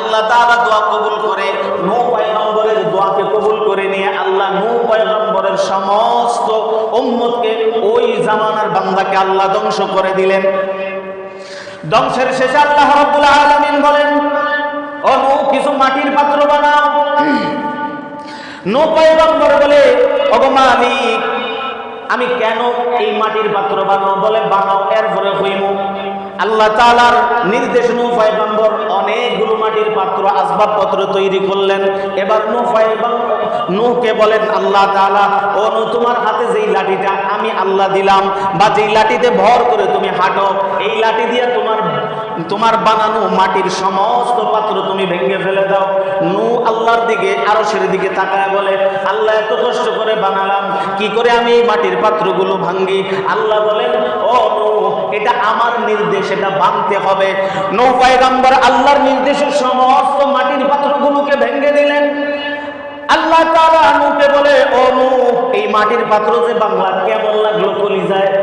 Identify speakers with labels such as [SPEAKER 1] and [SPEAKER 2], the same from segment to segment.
[SPEAKER 1] আল্লাহ তাআলা দোয়া কবুল করে, নূ পয়গম্বরের দোয়াকে কবুল করে নিয়ে আল্লাহ নূ পয়গম্বরের সমস্ত উম্মতকে ওই জামানার বান্দাকে আল্লাহ ধ্বংস করে দিলেন। ধ্বংসের শেষে আল্লাহ রাব্বুল আলামিন বলেন, ও নূ, কিছু মাটির পাত্র বানাও। নূ পয়গম্বর বলে, ওগো আমি কেন এই মাটির পাত্র বানাও? বলে, বানাও, এরপরে হইমু। আল্লাহ তাআলার নির্দেশ নূ পয়গম্বর অনেকগুলো মাটির পাত্র আসবাবপত্র তৈরি করলেন। এবার নূ পয়গম্বর নূহকে বলেন, আল্লাহ তাআলা, ও নূহ, তোমার হাতে যেই লাঠিটা আমি আল্লাহ দিলাম বা যেই লাঠিতে ভর করে তুমি হাঁটো, এই লাঠি দিয়ে তোমার তোমার বানানো মাটির সমস্ত পাত্র তুমি ভেঙে ফেলে দাও। নু আল্লাহর দিকে আরও সের দিকে তাকায় বলে, আল্লাহ, এত কষ্ট করে বানালাম, কি করে আমি এই মাটির পাত্রগুলো ভাঙ্গি? আল্লাহ বলেন, ও নু এটা আমার নির্দেশ, এটা ভাঙতে হবে। নৌপায়গাম্বর আল্লাহর নির্দেশে সমস্ত মাটির পাত্রগুলোকে ভেঙে দিলেন। আল্লাহ তারা নূকে বলে, ও এই মাটির পাত্র যে বাংলা কেমন লাগল কলিজায় নূ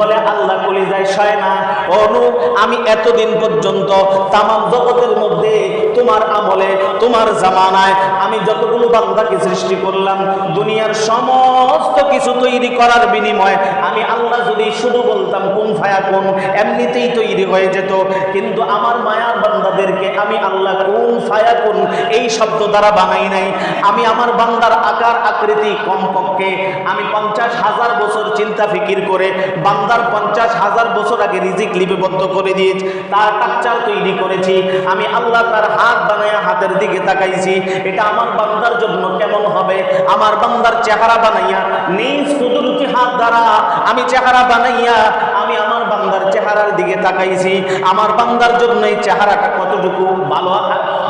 [SPEAKER 1] বলে আল্লাহ কলিজায় সয় না। ও নূ আমি এতদিন পর্যন্ত তামাম জগতের মধ্যে তোমার আমলে, তোমার জামানায় আমি যতগুলো বান্দাকে সৃষ্টি করলাম, দুনিয়ার সমস্ত কিছু তৈরি করার বিনিময়ে আমি আল্লাহ যদি শুধু বলতাম কোন ফায়া কোন, এমনিতেই তৈরি হয়ে যেত। কিন্তু আমার মায়ার বান্দাদেরকে আমি আল্লাহ কোন ফায়া কোন এই শব্দ দ্বারা বানাই নাই। আমি আমার বান্দার আকার আকৃতি কমপক্ষে আমি পঞ্চাশ হাজার বছর চিন্তা ফিকির করে বান্দার পঞ্চাশ হাজার বছর আগে রিজিক লিপিবদ্ধ করে দিয়েছি, তার টাকচার তৈরি করেছি, আমি আল্লাহ তার হাত বানায় হাতের দিকে তাকাইছি, এটা আমার বান্দার জন্য কেমন হবে? আমার বান্দার চেহারা বানাইয়া, নিজ কুদরতি হাত দ্বারা আমি চেহারা বানাইয়া, আমি আমার বান্দার চেহারার দিকে তাকাইছি, আমার বান্দার জন্য এই চেহারাটা কতটুকু ভালো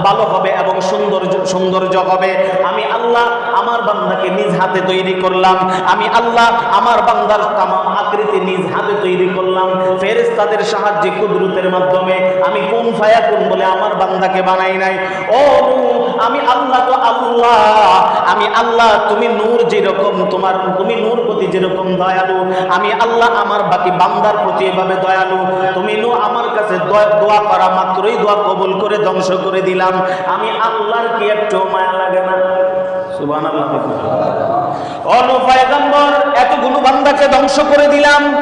[SPEAKER 1] ভালো হবে এবং সৌন্দর্য সৌন্দর্য হবে। আমি আল্লাহ আমার বান্দাকে নিজ হাতে তৈরি করলাম। আমি আল্লাহ আমার বান্দার তামাম আকৃতি নিজ হাতে তৈরি করলাম। ফেরেশতাদের সাহায্যে কুদরতের মাধ্যমে আমি কোন ফায়া কোন বলে আমার বান্দাকে বানাই নাই। ও আমি আল্লাহ তো আল্লাহ। আমি আল্লাহ, তুমি নূর যেরকম, তোমার, তুমি নূর প্রতি যেরকম দয়ালু। আমি আল্লাহ, আমার বাকি বান্দার প্রতি এভাবে দয়ালু। তুমি নূ আমার কাছে দোয়া- করা মাত্রই দোয়া কবুল করে ধ্বংস করে দিলাম। আমি আল্লাহর কি একটু মায়া লাগে না? এতগুলো বান্দাকে ধ্বংস করে দিলাম।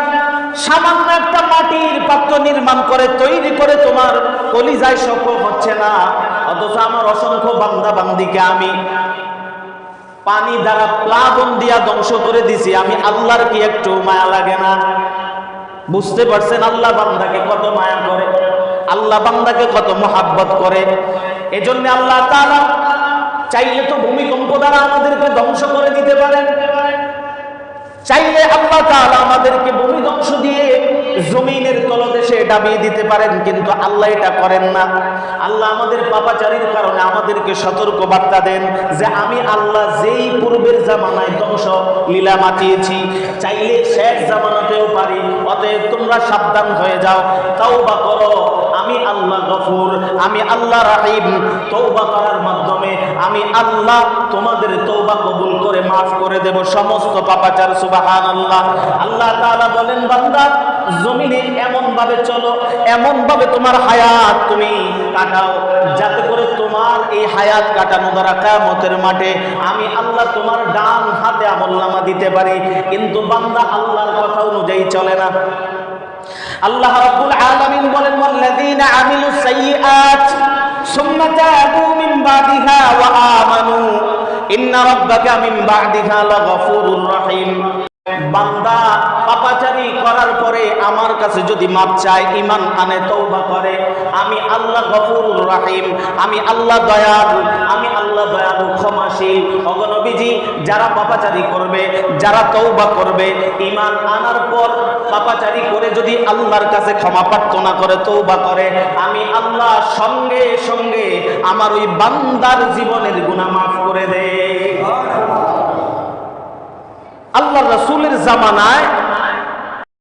[SPEAKER 1] সামান্য একটা মাটির পাত্র নির্মাণ করে, তৈরি করে তোমার কলিজায় সফল হচ্ছে না। অথচ আমার অসংখ্য বান্দা বান্দিকে আমি পানি দ্বারা প্লাবন দিয়া ধ্বংস করে দিছি। আমি আল্লাহর কি একটু মায়া লাগে না? বুঝতে পারছেন আল্লাহ বান্দাকে কত মায়া করে? আল্লাহ বান্দাকে কত মোহাব্বত করে? এজন্য আল্লাহ তাআলা চাইলে তো ভূমিকম্প দ্বারা আমাদেরকে ধ্বংস করে দিতে পারেন। চাইলে আল্লাহ তাআলা আমাদেরকে ভূমি ধ্বংস দিয়ে জমিনের তলদেশে ডাবিয়ে দিতে পারেন, কিন্তু আল্লাহ এটা করেন না। আল্লাহ আমাদের পাপাচারীর কারণে আমাদেরকে সতর্ক বার্তা দেন যে আমি আল্লাহ যেই পূর্বের জামানায় ধ্বংস লীলা মাতিয়েছি, চাইলে শেষ জামানাতেও পারি, অতএব তোমরা সাবধান হয়ে যাও, তাওবা করো। আমি আল্লাহ গফুর, আমি আল্লাহ রাহিম তৌবা করার মাধ্যমে আমি আল্লাহ তোমাদের তৌবা কবুল করে মাফ করে দেব সমস্ত পাপাচার সুবাহান আল্লাহ আল্লাহ তাআলা বলেন, বান্দা জমিনে এমন ভাবে চলো এমন ভাবে তোমার হায়াত তুমি কাটাও, যাতে করে তোমার এই হায়াত কাটানো দ্বারা কায়ামতের মাঠে আমি আল্লাহ তোমার ডান হাতে আমলনামা দিতে পারি। কিন্তু বান্দা আল্লাহর কথা অনুযায়ী চলে না। আল্লাহ রাব্বুল আলামিন বলেন, ওয়াল্লাযীনা আমিলুস সাইয়্যাত, সুম্মা তাবু মিন বাদিহা ওয়া আমানু, ইন্না রাব্বাকা মিন বাদিহা লাগফুরুর রহিম। বান্দা পাপাচারি করার পরে আমার কাছে যদি মাপ চায় ইমান আনে তৌবা করে, আমি আল্লাহ গফুরুর রাহিম, আমি আল্লাহ দয়ালু, আমি আল্লাহ দয়ালু ক্ষমাশীল। অগনবীজি যারা পাপাচারি করবে, যারা তৌবা করবে ইমান আনার পর পাপাচারি করে যদি আল্লাহর কাছে ক্ষমা প্রার্থনা করে তৌবা করে, আমি আল্লাহ সঙ্গে সঙ্গে আমার ওই বান্দার জীবনের গুনাহ মাফ করে দেয় আল্লাহ রসুলের জামানায়